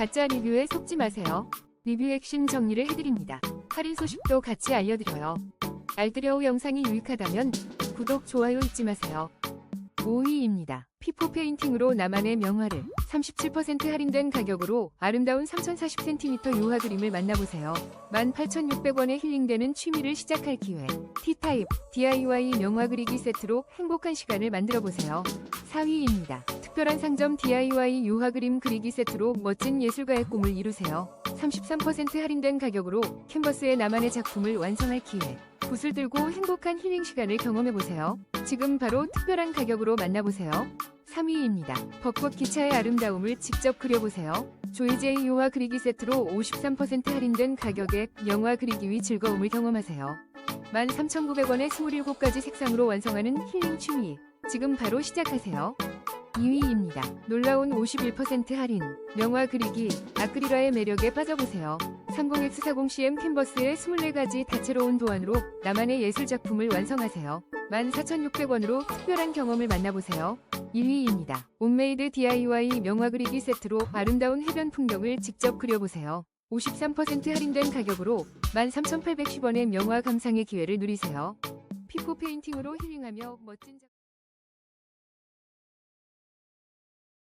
가짜 리뷰에 속지 마세요. 리뷰 핵심 정리를 해드립니다. 할인 소식도 같이 알려드려요. 알뜰여우 영상이 유익하다면 구독, 좋아요 잊지 마세요. 5위입니다. 피포 페인팅으로 나만의 명화를 37% 할인된 가격으로 아름다운 3040cm 유화 그림을 만나보세요. 18,600원에 힐링되는 취미를 시작할 기회. T타입 DIY 명화 그리기 세트로 행복한 시간을 만들어보세요. 4위입니다. 특별한 상점 DIY 유화 그림 그리기 세트로 멋진 예술가의 꿈을 이루세요. 33% 할인된 가격으로 캔버스에 나만의 작품을 완성할 기회. 붓을 들고 행복한 힐링 시간을 경험해보세요. 지금 바로 특별한 가격으로 만나보세요. 3위입니다. 벚꽃 기차의 아름다움을 직접 그려보세요. 조이제이 유화 그리기 세트로 53% 할인된 가격에 영화 그리기 위 즐거움을 경험하세요. 13,900원에 27가지 색상으로 완성하는 힐링 취미. 지금 바로 시작하세요. 2위입니다. 놀라운 51% 할인. 명화 그리기, 아크릴화의 매력에 빠져보세요. 30X40CM 캔버스의 24가지 다채로운 도안으로 나만의 예술 작품을 완성하세요. 14,600원으로 특별한 경험을 만나보세요. 1위입니다. 온메이드 DIY 명화 그리기 세트로 아름다운 해변 풍경을 직접 그려보세요. 53% 할인된 가격으로 13,810원의 명화 감상의 기회를 누리세요. 피포 페인팅으로 힐링하며 멋진 작...